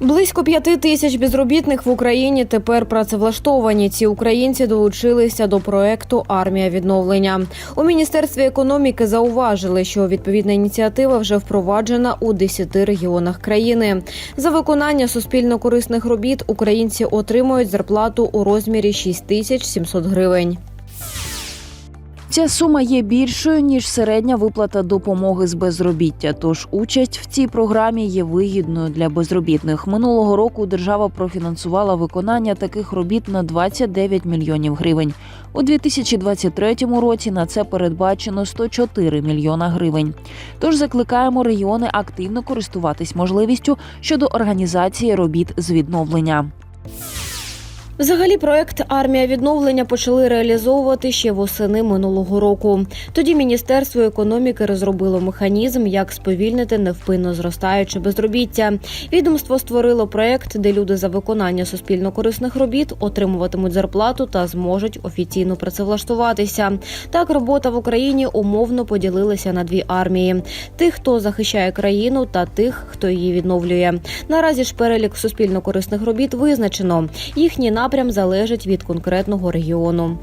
Близько п'яти тисяч безробітних в Україні тепер працевлаштовані. Ці українці долучилися до проекту Армія відновлення. У міністерстві економіки зауважили, що відповідна ініціатива вже впроваджена у 10 регіонах країни. За виконання суспільно корисних робіт українці отримують зарплату у розмірі 6 тисяч 700 гривень. Ця сума є більшою ніж середня виплата допомоги з безробіття. Тож участь в цій програмі є вигідною для безробітних. Минулого року держава профінансувала виконання таких робіт на 29 мільйонів гривень. У 2023 році на це передбачено 104 мільйона гривень. Тож закликаємо регіони активно користуватись можливістю щодо організації робіт з відновлення. Взагалі, проект Армія відновлення почали реалізовувати ще восени минулого року. Тоді Міністерство економіки розробило механізм, як сповільнити невпинно зростаюче безробіття. Відомство створило проект, де люди за виконання суспільно корисних робіт отримуватимуть зарплату та зможуть офіційно працевлаштуватися. Так, робота в Україні умовно поділилася на дві армії: тих, хто захищає країну, та тих, хто її відновлює. Наразі ж перелік суспільно корисних робіт визначено. Їхній напрям залежить від конкретного регіону.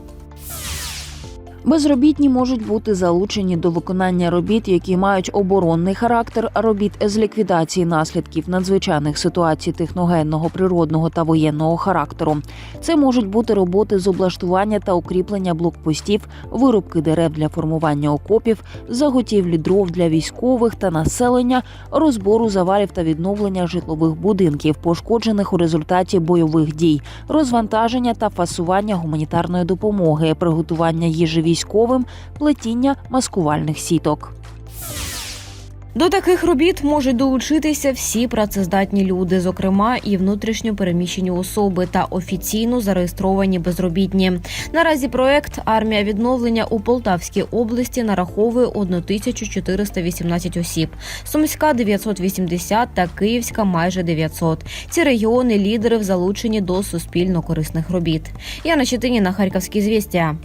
Безробітні можуть бути залучені до виконання робіт, які мають оборонний характер, робіт з ліквідації наслідків надзвичайних ситуацій техногенного, природного та воєнного характеру. Це можуть бути роботи з облаштування та укріплення блокпостів, вирубки дерев для формування окопів, заготівлі дров для військових та населення, розбору завалів та відновлення житлових будинків, пошкоджених у результаті бойових дій, розвантаження та фасування гуманітарної допомоги, приготування їжі військовим, плетіння маскувальних сіток. До таких робіт можуть долучитися всі працездатні люди, зокрема і внутрішньо переміщені особи та офіційно зареєстровані безробітні. Наразі проект Армія відновлення у Полтавській області нараховує 1418 осіб, Сумська 980 та Київська майже 900. Ці регіони лідери в залученні до суспільно корисних робіт. Яна Щетиніна, Харківські звістя.